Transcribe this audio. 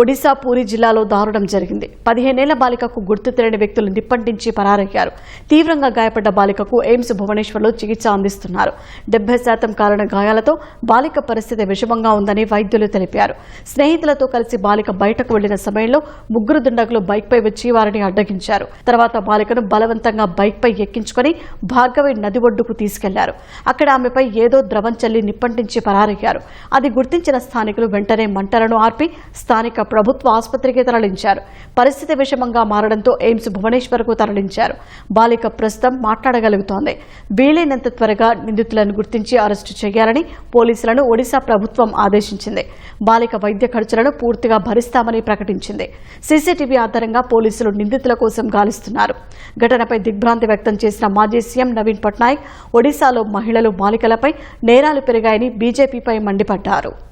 ఒడిశా పూరి జిల్లాలో దారుణం జరిగింది. పదిహేనేళ్ళ బాలికకు గుర్తు తెలియని వ్యక్తులు నిప్పంటించి పరారయ్యారు. తీవ్రంగా గాయపడ్డ బాలికకు ఎయిమ్స్ భువనేశ్వర్లో చికిత్స అందిస్తున్నారు. డెబ్బై శాతం కారణ గాయాలతో బాలిక పరిస్థితి విషమంగా ఉందని వైద్యులు తెలిపారు. స్నేహితులతో కలిసి బాలిక బయటకు వెళ్ళిన సమయంలో ముగ్గురు దుండగులు బైక్పై వచ్చి వారిని అడ్డగించారు. తర్వాత బాలికను బలవంతంగా బైక్పై ఎక్కించుకొని భార్గవి నది ఒడ్డుకు తీసుకెళ్ళారు. అక్కడ ఆమెపై ఏదో ద్రవం చల్లి నిప్పంటించి పరారయ్యారు. అది గుర్తించిన స్థానికులు వెంటనే మంటలను ఆర్పి స్థానిక ప్రభుత్వ ఆసుపత్రికి తరలించారు. పరిస్థితి విషమంగా మారడంతో ఎయిమ్స్ భువనేశ్వర్కు తరలించారు. బాలిక ప్రస్తుతం మాట్లాడగలుగుతోంది. వీలైనంత త్వరగా నిందితులను గుర్తించి అరెస్టు చేయాలని పోలీసులను ఒడిశా ప్రభుత్వం ఆదేశించింది. బాలిక వైద్య ఖర్చులను పూర్తిగా భరిస్తామని ప్రకటించింది. సీసీటీవీ ఆధారంగా పోలీసులు నిందితుల కోసం గాలిస్తున్నారు. ఘటనపై దిగ్భ్రాంతి వ్యక్తం చేసిన మాజీ సీఎం నవీన్ పట్నాయక్ ఒడిశాలో మహిళలు బాలికలపై నేరాలు పెరిగాయని బీజేపీపై మండిపడ్డారు.